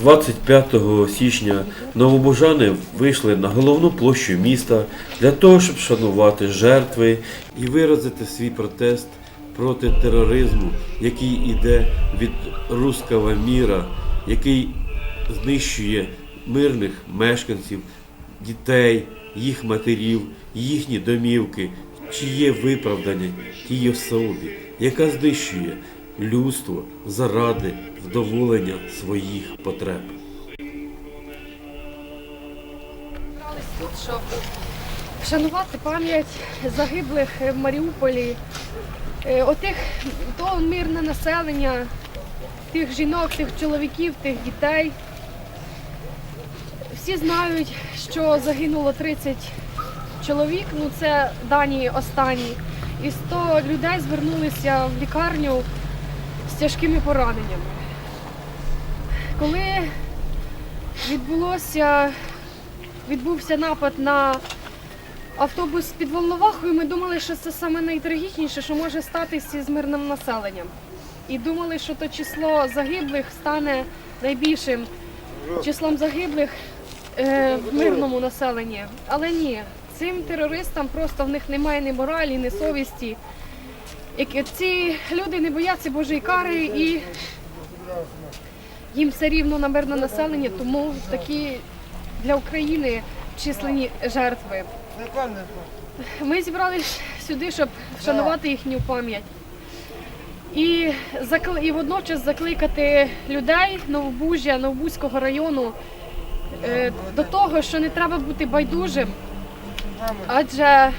25 січня новобужани вийшли на головну площу міста для того, щоб шанувати жертви і виразити свій протест проти тероризму, який іде від руского міра, який знищує мирних мешканців, дітей, їх матерів, їхні домівки, чиє виправдання тій особі, яка знищує людство заради вдоволення своїх потреб. тут, щоб вшанувати пам'ять загиблих в Маріуполі, е, отих того мирне населення, тих жінок, тих чоловіків, тих дітей. Всі знають, що загинуло 30 чоловік, ну це дані останні. І 100 людей звернулися в лікарню з тяжкими пораненнями. Коли відбулося відбувся напад на автобус під Волновахою, ми думали, що це саме найтрагічніше, що може статися з мирним населенням. І думали, що то число загиблих стане найбільшим числом загиблих е, в мирному населенні. Але ні, цим терористам просто в них немає ні моралі, ні совісті. Ці люди не бояться Божої кари і їм все рівно на мирне населення, тому такі для України численні жертви. Ми зібрались сюди, щоб вшанувати їхню пам'ять. І, закли... і водночас закликати людей Новобужжя, Новобузького району е, до того, що не треба бути байдужим, адже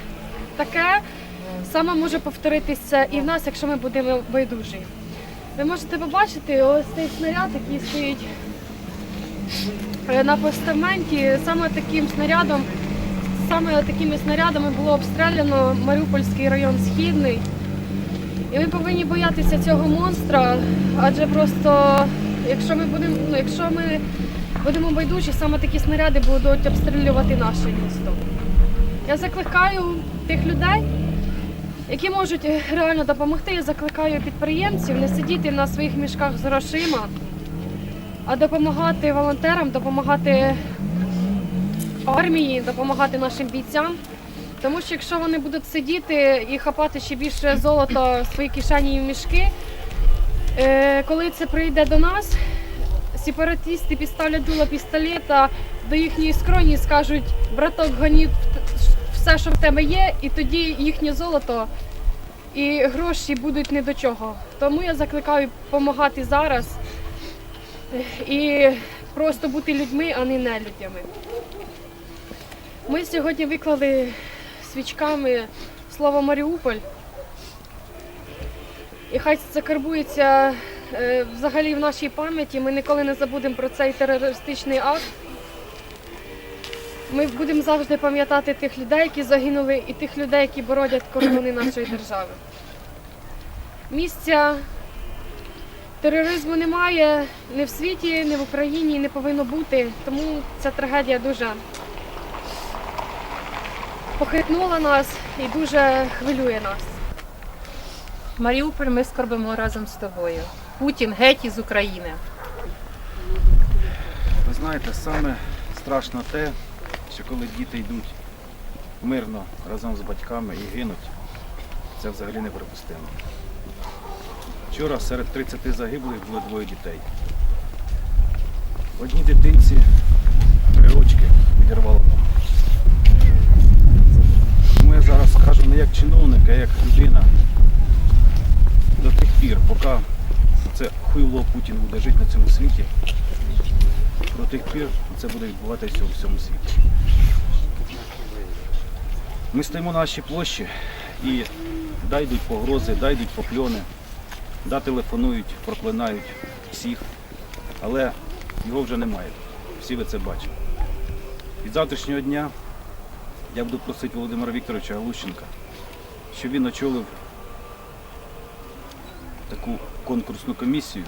таке саме може повторитися і в нас, якщо ми будемо байдужі. Ви можете побачити ось цей снаряд, який стоїть е, на постаменті. Саме таким снарядом, саме такими снарядами було обстріляно Маріупольський район Східний. І ми повинні боятися цього монстра, адже просто, якщо ми будемо, ну, якщо ми будемо байдужі, саме такі снаряди будуть обстрілювати наше місто. Я закликаю тих людей, які можуть е, реально допомогти. Я закликаю підприємців не сидіти на своїх мішках з грошима, а допомагати волонтерам, допомагати армії, допомагати нашим бійцям. Тому що якщо вони будуть сидіти і хапати ще більше золота в свої кишені і мішки, е, коли це прийде до нас, сепаратисти підставлять дуло пістолета до їхньої скроні і скажуть, браток, гоні все, що в тебе є, і тоді їхнє золото і гроші будуть не до чого. Тому я закликаю допомагати зараз і просто бути людьми, а не нелюдями. Ми сьогодні виклали свічками слово Маріуполь. І хай це закарбується е, взагалі в нашій пам'яті. Ми ніколи не забудемо про цей терористичний акт. Ми будемо завжди пам'ятати тих людей, які загинули, і тих людей, які бородять кордони нашої держави. Місця тероризму немає ні в світі, ні в Україні, не повинно бути. Тому ця трагедія дуже похитнула нас і дуже хвилює нас. Маріуполь, ми скорбимо разом з тобою. Путін геть із України. Ви знаєте, саме страшно те, що коли діти йдуть мирно разом з батьками і гинуть, це взагалі неприпустимо. Вчора серед 30 загиблих було двоє дітей. Одній дитинці три рочки відірвало ногу. Тому я зараз скажу не як чиновник, а як людина. До тих пір, поки це хуйло Путін буде жити на цьому світі, до тих пір це буде відбуватися у всьому світі. Ми стоїмо на нашій площі і дай йдуть погрози, дай йдуть покльони, да телефонують, проклинають всіх, але його вже немає. Всі ви це бачите. Від завтрашнього дня я буду просити Володимира Вікторовича Галущенка, щоб він очолив таку конкурсну комісію,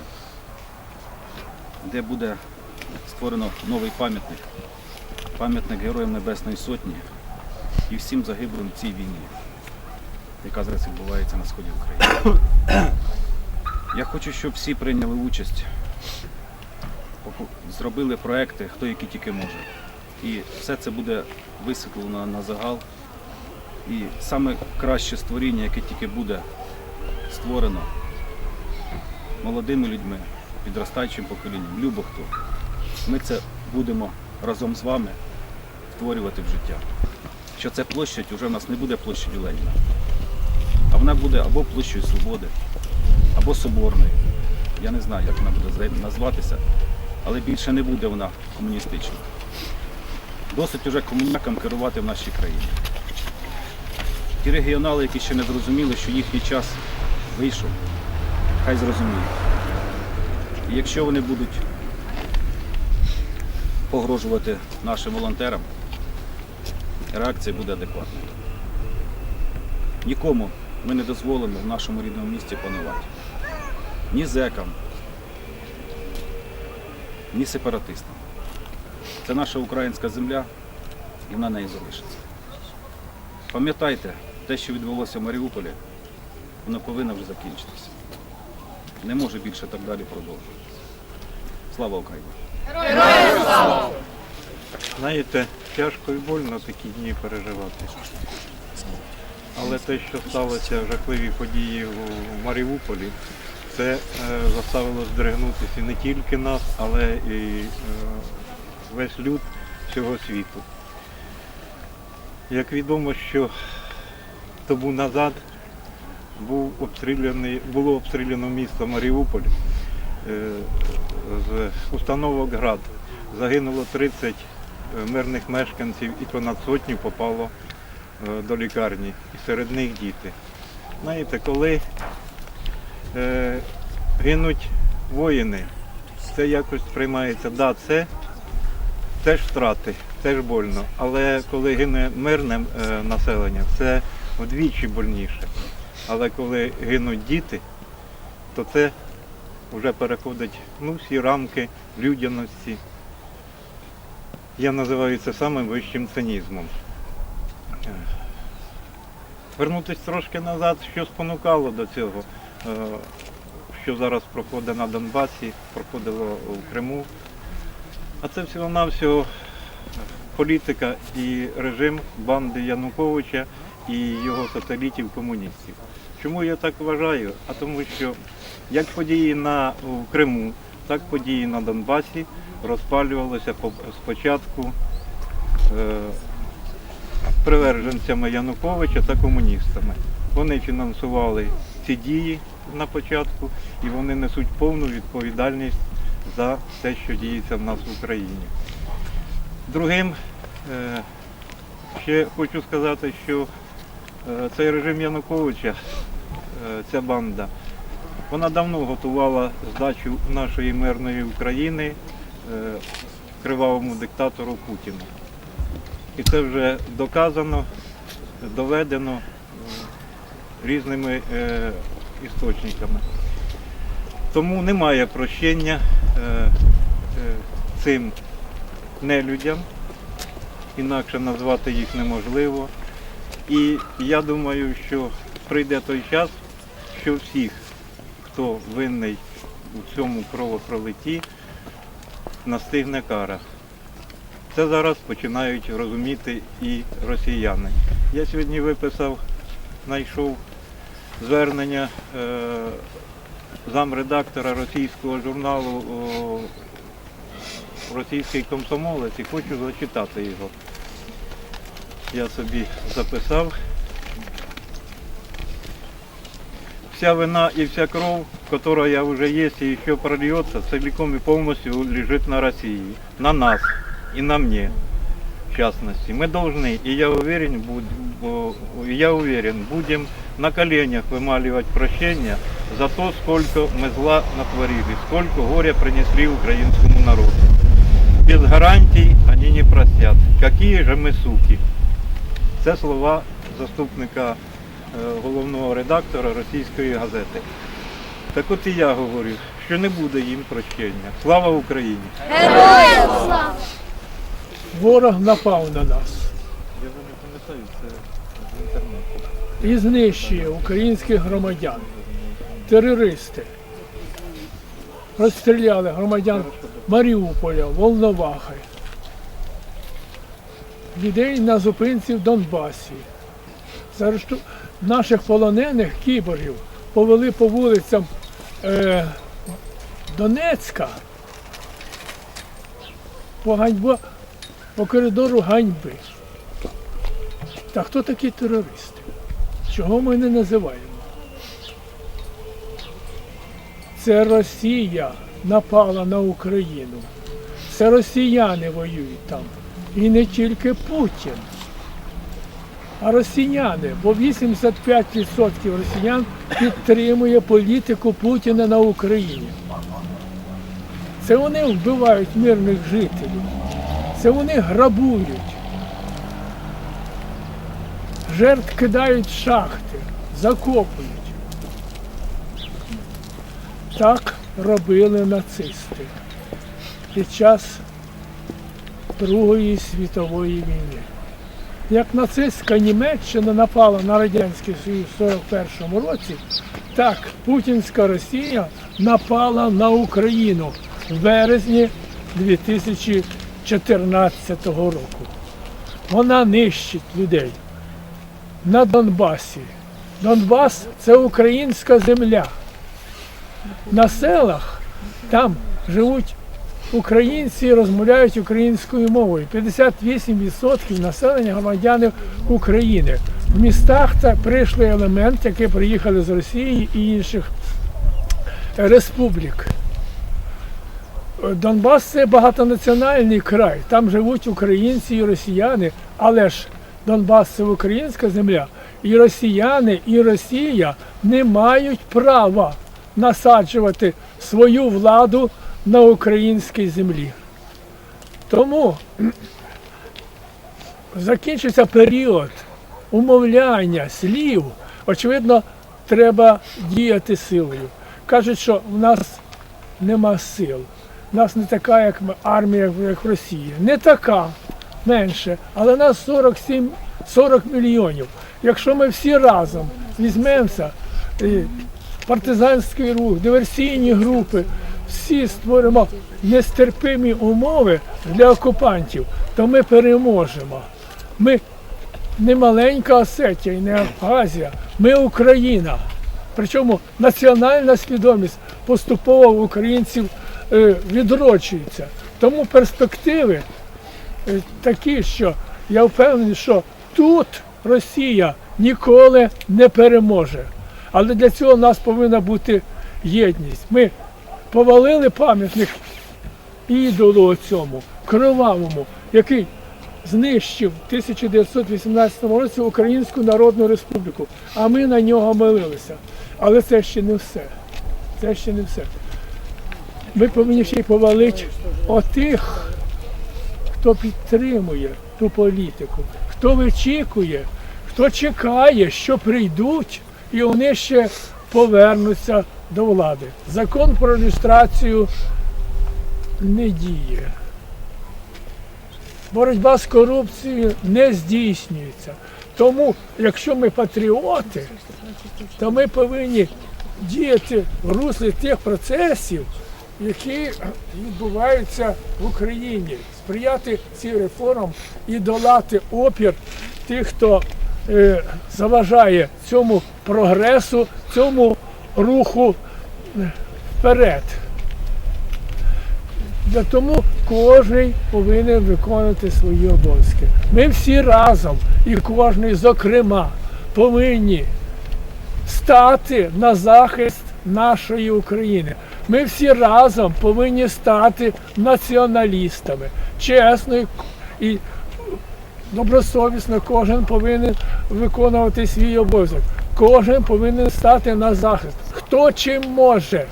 де буде створено новий пам'ятник. Пам'ятник Героям Небесної Сотні і всім загиблим в цій війні, яка зараз відбувається на сході України. Я хочу, щоб всі прийняли участь, зробили проекти, хто які тільки може. І все це буде висвітлено на загал. І саме краще створіння, яке тільки буде створено молодими людьми, підростаючим поколінням, любо хто. Ми це будемо разом з вами створювати в життя. Що це площадь вже в нас не буде площадю Леніна, а вона буде або площею Свободи, або Соборною. Я не знаю, як вона буде назватися, але більше не буде вона комуністична. Досить уже комунякам керувати в нашій країні. Ті регіонали, які ще не зрозуміли, що їхній час вийшов, хай зрозуміють. І якщо вони будуть погрожувати нашим волонтерам, реакція буде адекватною. Нікому ми не дозволимо в нашому рідному місті панувати. Ні зекам, ні сепаратистам. Це наша українська земля, і вона неї залишиться. Пам'ятайте, те, що відбулося в Маріуполі, воно повинно вже закінчитися. Не може більше так далі продовжуватися. Слава Україні! Знаєте, тяжко і больно такі дні переживати. Але те, що сталося жахливі події у Маріуполі, це е, заставило здригнутися не тільки нас, але і е, весь люд всього світу. Як відомо, що добу назад був обстріляний, було обстріляно місто Маріуполь е, з установок ГРАД. Загинуло 30 мирних мешканців і понад сотню попало е, до лікарні. І серед них діти. Знаєте, коли е, гинуть воїни, це якось сприймається. Да, це теж втрати, теж больно. Але коли гине мирне е, населення, це вдвічі больніше. Але коли гинуть діти, то це вже переходить ну, всі рамки людяності. Я називаю це самим вищим цинізмом. Вернутися трошки назад, що спонукало до цього, е, що зараз проходить на Донбасі, проходило у Криму. А це всього-навсього політика і режим банди Януковича і його сателітів комуністів. Чому я так вважаю? А тому що як події на у Криму, так події на Донбасі розпалювалися спочатку е, приверженцями Януковича та комуністами. Вони фінансували ці дії на початку і вони несуть повну відповідальність за те, що діється в нас в Україні. Другим е, ще хочу сказати, що е, цей режим Януковича, ця банда, вона давно готувала здачу нашої мирної України е, кривавому диктатору Путіну. І це вже доказано, доведено е, різними е, істочниками. Тому немає прощення цим нелюдям, інакше назвати їх неможливо. І я думаю, що прийде той час, що всіх, хто винний у цьому кровопролитті, настигне кара. Це зараз починають розуміти і росіяни. Я сьогодні виписав, знайшов звернення е, замредактора російського журналу Російський комсомолець і хочу зачитати його. Я собі записав. Вся вина и вся кровь, которая уже есть и еще прольется, целиком и полностью лежит на России, на нас и на мне, в частности. Мы должны, и я уверен, буд- бу- я уверен, будем на коленях вымаливать прощения за то, сколько мы зла натворили, сколько горя принесли украинскому народу. Без гарантий они не простят. Какие же мы суки. Це слова заступника е, головного редактора російської газети. Так от і я говорю, що не буде їм прощення. Слава Україні! Ворог напав на нас Я вже не пам'ятаю, це з інтернету. і знищує українських громадян. Терористи. розстріляли громадян Маріуполя, Волновахи, людей на зупинці в Донбасі. Заарешту... Наших полонених кіборгів повели по вулицям е... Донецька по, ганьбо... по коридору ганьби. Та хто такі терористи? Чого ми не називаємо? Це Росія напала на Україну. Це росіяни воюють там. І не тільки Путін, а росіяни. Бо 85% росіян підтримує політику Путіна на Україні. Це вони вбивають мирних жителів. Це вони грабують. Жертв кидають шахти, закопують. Так робили нацисти під час Другої світової війни. Як нацистська Німеччина напала на Радянський Союз в 41 році, так Путінська Росія напала на Україну в березні 2014 року. Вона нищить людей на Донбасі. Донбас це українська земля. На селах там живуть українці розмовляють українською мовою. 58% населення громадяни України. В містах це прийшли елемент, які приїхали з Росії і інших республік. Донбас це багатонаціональний край. Там живуть українці і росіяни, але ж Донбас це українська земля, і росіяни, і Росія не мають права насаджувати свою владу на українській землі. Тому закінчиться період умовляння слів. Очевидно, треба діяти силою. Кажуть, що в нас нема сил. У нас не така, як армія, як в Росії. Не така, менше, але нас 47, 40 мільйонів. Якщо ми всі разом візьмемося, партизанський рух, диверсійні групи, всі створимо нестерпимі умови для окупантів, то ми переможемо. Ми не маленька Осетія і не Абхазія, ми Україна. Причому національна свідомість поступово в українців е, відроджується. Тому перспективи е, такі, що я впевнений, що тут Росія ніколи не переможе. Але для цього в нас повинна бути єдність. Ми повалили пам'ятник ідолу цьому, кровавому, який знищив в 1918 році Українську Народну Республіку, а ми на нього молилися. Але це ще не все. Це ще не все. Ми повинні ще й повалити отих, хто підтримує ту політику, хто вичікує, хто чекає, що прийдуть, і вони ще повернуться до влади. Закон про люстрацію не діє. Боротьба з корупцією не здійснюється. Тому, якщо ми патріоти, то ми повинні діяти в руслі тих процесів, які відбуваються в Україні, сприяти цим реформам і долати опір тих, хто заважає цьому прогресу, цьому руху е, вперед. Тому кожен повинен виконувати свої обов'язки. Ми всі разом і кожен, зокрема, повинні стати на захист нашої України. Ми всі разом повинні стати націоналістами. Чесно і добросовісно кожен повинен виконувати свій обов'язок. Кожен повинен стати на захист. Хто чим може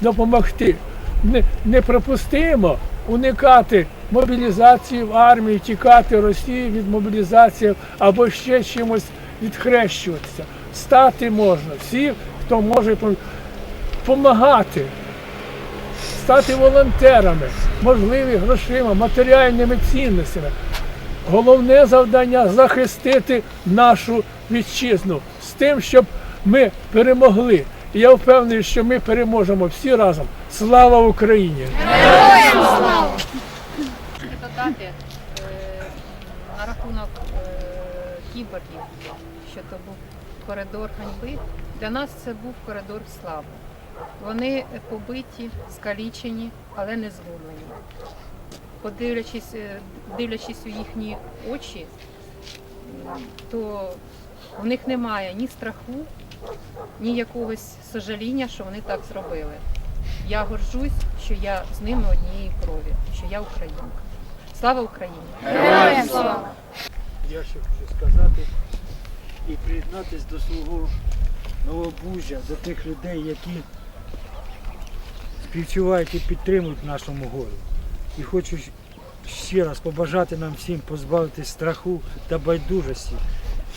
допомогти. Не, неприпустимо уникати мобілізації в армії, тікати Росії від мобілізації або ще чимось відхрещуватися. Стати можна. Всі, хто може допомагати, стати волонтерами, можливі грошима, матеріальними цінностями. Головне завдання захистити нашу вітчизну з тим, щоб ми перемогли. І я впевнений, що ми переможемо всі разом. Слава Україні! І додати е, на рахунок е, кіборгів, що то був коридор ганьби. Для нас це був коридор слави. Вони побиті, скалічені, але не зломлені. Подивлячись, е, дивлячись у їхні очі, то в них немає ні страху, ні якогось сожаління, що вони так зробили. Я горжусь, що я з ними однієї крові, що я українка. Слава Україні! Я ще хочу сказати і приєднатися до свого новобужжя, до тих людей, які співчувають і підтримують нашому горі. І хочу ще раз побажати нам всім позбавитись страху та байдужості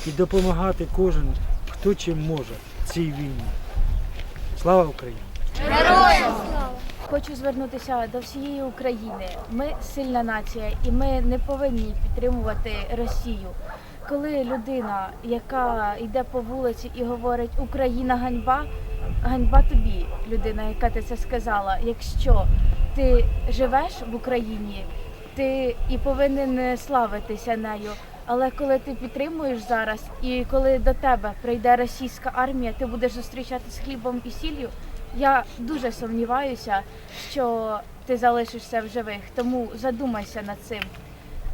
і допомагати кожен, хто чим може цій війні. Слава Україні! Хочу звернутися до всієї України. Ми сильна нація, і ми не повинні підтримувати Росію. Коли людина, яка йде по вулиці і говорить Україна ганьба, ганьба тобі, людина, яка ти це сказала. Якщо ти живеш в Україні, ти і повинен славитися нею. Але коли ти підтримуєш зараз, і коли до тебе прийде російська армія, ти будеш зустрічати з хлібом і сіллю. Я дуже сумніваюся, що ти залишишся в живих, тому задумайся над цим.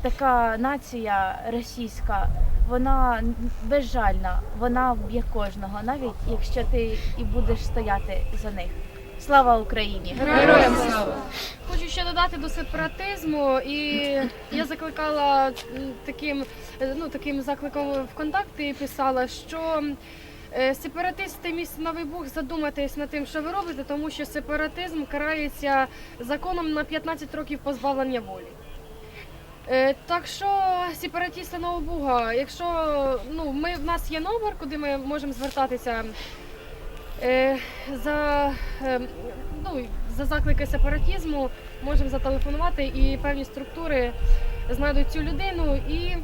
Така нація російська, вона безжальна, вона вб'є кожного, навіть якщо ти і будеш стояти за них. Слава Україні! Героям слава! Хочу ще додати до сепаратизму, і я закликала таким, ну, таким закликом ВКонтакті писала, що е, сепаратисти місто Новий Буг задумайтесь над тим, що ви робите, тому що сепаратизм карається законом на 15 років позбавлення волі. Е, Так що сепаратісти Нового Буга, якщо ну, ми, в нас є номер, куди ми можемо звертатися за, е, ну, за заклики сепаратізму, можемо зателефонувати і певні структури знайдуть цю людину і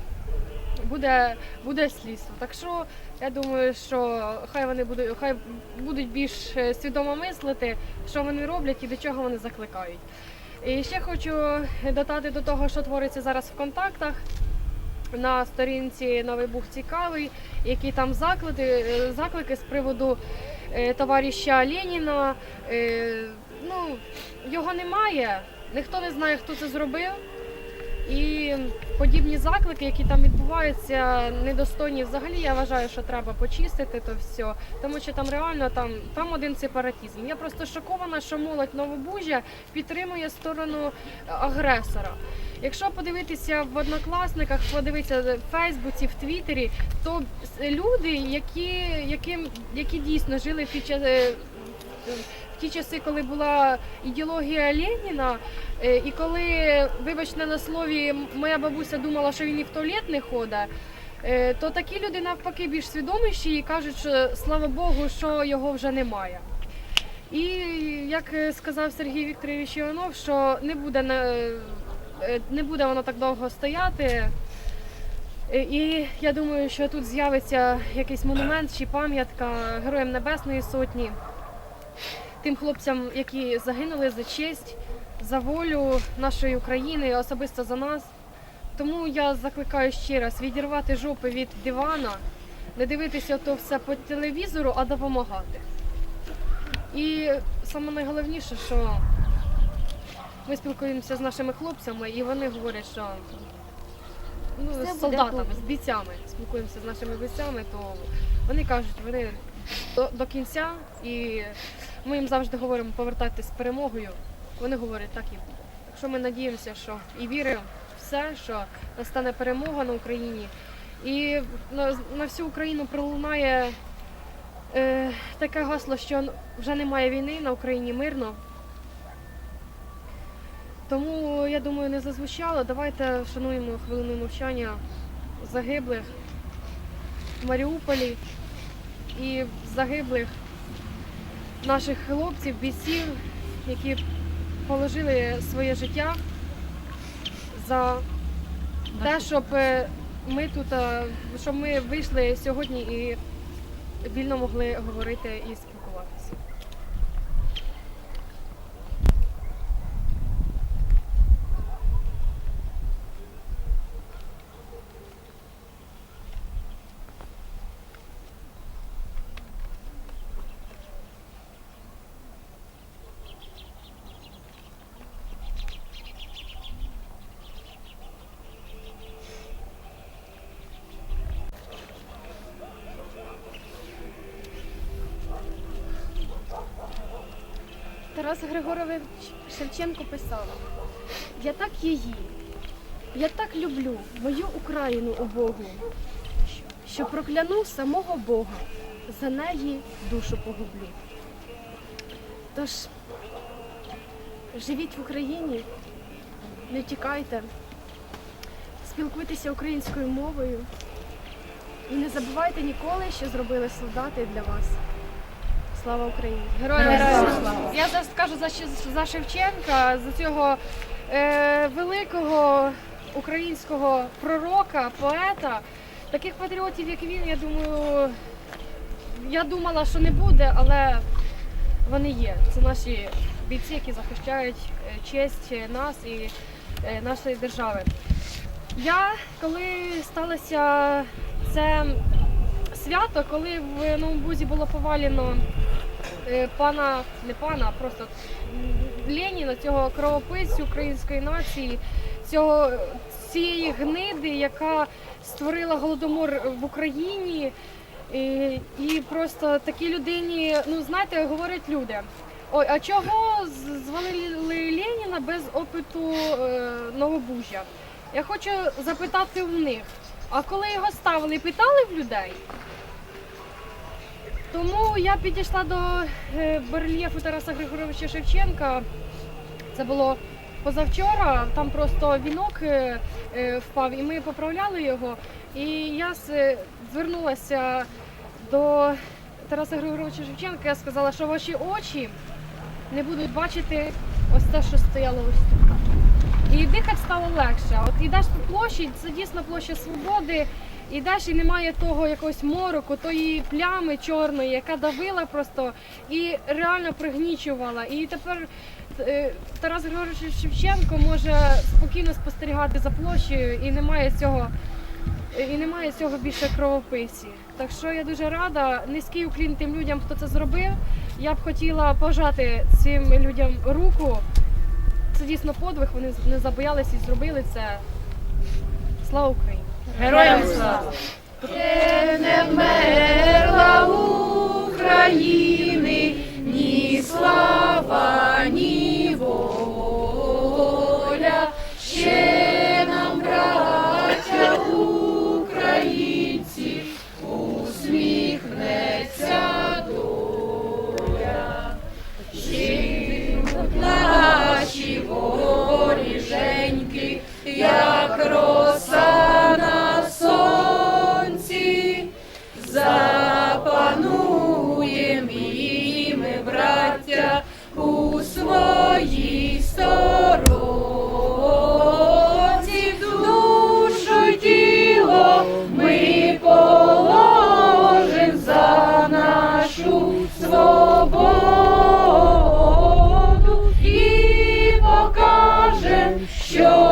буде, буде слідство. Так що я думаю, що хай вони будуть, хай будуть більш е, свідомо мислити, що вони роблять і до чого вони закликають. І ще хочу додати до того, що твориться зараз в контактах. На сторінці Новий вибух цікавий, які там заклади, е, заклики з приводу е, товариша Леніна. Е, ну, його немає, ніхто не знає, хто це зробив. І подібні заклики, які там відбуваються, недостойні взагалі. Я вважаю, що треба почистити то все, тому що там реально там, там один сепаратізм. Я просто шокована, що молодь Новобужжя підтримує сторону агресора. Якщо подивитися в однокласниках, подивитися в Фейсбуці, в Твіттері, то люди, які, яким, які дійсно жили під час. Ті часи, коли була ідеологія Леніна, е, і коли, вибачте на слові, моя бабуся думала, що він і в туалет не ходить, е, то такі люди навпаки більш свідоміші і кажуть, що слава Богу, що його вже немає. І як е, сказав Сергій Вікторович Іванов, що не буде не буде воно так довго стояти. І я думаю, що тут з'явиться якийсь монумент чи пам'ятка Героям Небесної Сотні, тим хлопцям, які загинули за честь, за волю нашої України, особисто за нас. Тому я закликаю ще раз відірвати жопи від дивана, не дивитися то все по телевізору, а допомагати. І саме найголовніше, що ми спілкуємося з нашими хлопцями, і вони говорять, що ну, з солдатами, з бійцями спілкуємося з нашими бійцями, то вони кажуть, вони до, до кінця, і ми їм завжди говоримо повертатись з перемогою. Вони говорять, так і буде. Що ми надіємося, що і віримо в все, що настане перемога на Україні. І на, на всю Україну пролунає е, таке гасло, що вже немає війни на Україні мирно. Тому я думаю, не зазвучало. Давайте вшануємо хвилину мовчання загиблих в Маріуполі і загиблих наших хлопців, бійців, які положили своє життя за те, щоб е, ми тут, е, щоб ми вийшли сьогодні і вільно могли говорити і спілкуватися. Тарас Григорович Шевченко писав: Я так її, я так люблю мою Україну убогу, що прокляну самого Бога, за неї душу погублю. Тож живіть в Україні, не тікайте, спілкуйтеся українською мовою і не забувайте ніколи, що зробили солдати для вас. Слава Україні! Героям слава! Я зараз скажу за, за Шевченка, за цього е, великого українського пророка, поета. Таких патріотів, як він, я думаю, я думала, що не буде, але вони є. Це наші бійці, які захищають е, честь нас і е, нашої держави. Я, коли сталося це свято, коли в Новому Бузі було повалено е, пана, не пана, а просто Леніна, цього кровописцю української нації, цього, цієї гниди, яка створила голодомор в Україні. І, і просто такій людині, ну знаєте, говорять люди. Ой, а чого звалили Леніна без опиту е, Новобужжя? Я хочу запитати в них, а коли його ставили, питали в людей? Тому я підійшла до е, барельєфу Тараса Григоровича Шевченка. Це було позавчора, там просто вінок е, е, впав, і ми поправляли його. І я звернулася до Тараса Григоровича Шевченка, я сказала, що ваші очі не будуть бачити ось те, що стояло ось тут. І дихати стало легше. От ідеш по площі, це дійсно площа свободи. Ідеш і немає того якогось мороку, тої плями чорної, яка давила просто і реально пригнічувала. І тепер е, Тарас Григорович Шевченко може спокійно спостерігати за площею і немає цього. І немає цього більше кровописі. Так що я дуже рада. Низький уклін тим людям, хто це зробив. Я б хотіла пожати цим людям руку. Це дійсно подвиг, вони не забоялися і зробили це. Слава Україні! Героям слава! Не вмерла України ні слава, ні Show.